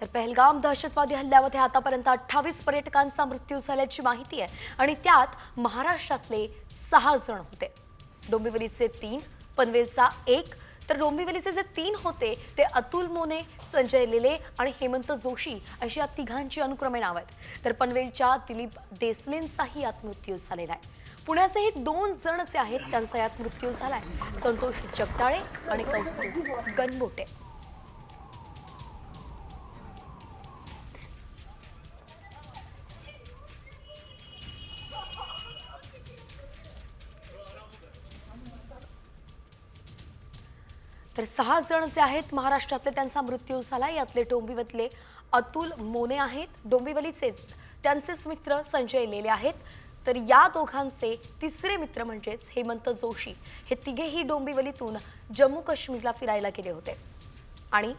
तर पहलगाम दहशतवादी हल्ल्यामध्ये आतापर्यंत अठ्ठावीस पर्यटकांचा मृत्यू झाल्याची माहिती आहे आणि त्यात महाराष्ट्रातले सहा जण होते. डोंबिवलीचे तीन पनवेलचा एक. तर डोंबिवलीचे जे तीन होते ते अतुल मोने संजय लेले आणि हेमंत जोशी अशी या तिघांची अनुक्रमे नाव आहेत. तर पनवेलच्या दिलीप देसलेंचाही यात मृत्यू झालेला आहे. पुण्याचेही दोन जण जे आहेत त्यांचा यात मृत्यू झालाय. संतोष जगदाळे आणि कौस्तुभ गणबोटे तर सहा जण जे आहेत महाराष्ट्रातले त्यांचा मृत्यू झाला. यातले डोंबिवलीतले अतुल मोने आहेत. डोंबिवलीचेच त्यांचेच मित्र संजय लेले आहेत. तर या दोघांचे तिसरे मित्र म्हणजेच हेमंत जोशी. हे तिघेही डोंबिवलीतून जम्मू काश्मीरला फिरायला गेले होते. आणि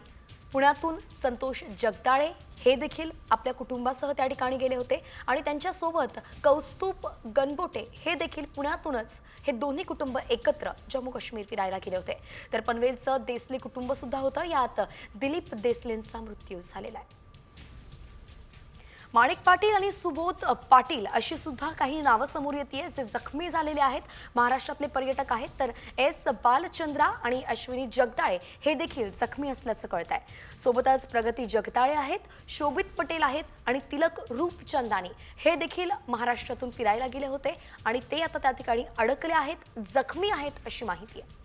पुण्यातून संतोष जगदाळे हे देखील आपल्या कुटुंबासह त्या ठिकाणी गेले होते. आणि त्यांच्यासोबत कौस्तुभ गणबोटे हे देखील पुण्यातूनच हे दोन्ही कुटुंब एकत्र जम्मू काश्मीर फिरायला गेले होते. तर पनवेलचं देसले कुटुंबसुद्धा होतं. यात दिलीप देसलेंचा मृत्यू झालेला आहे. माणिक पाटील आणि सुबोध पाटील अशी सुद्धा काही नावं समोर येते जे जखमी झालेले आहेत. महाराष्ट्रातले पर्यटक आहेत तर एस बालचंद्रा आणि अश्विनी जगदाळे हे देखील जखमी असल्याचं कळत आहे सोबतच प्रगती जगदाळे आहेत शोभित पटेल आहेत आणि तिलक रूपचंदानी हे देखील महाराष्ट्रातून फिरायला गेले होते आणि ते आता त्या ठिकाणी अडकले आहेत जखमी आहेत अशी माहिती आहे.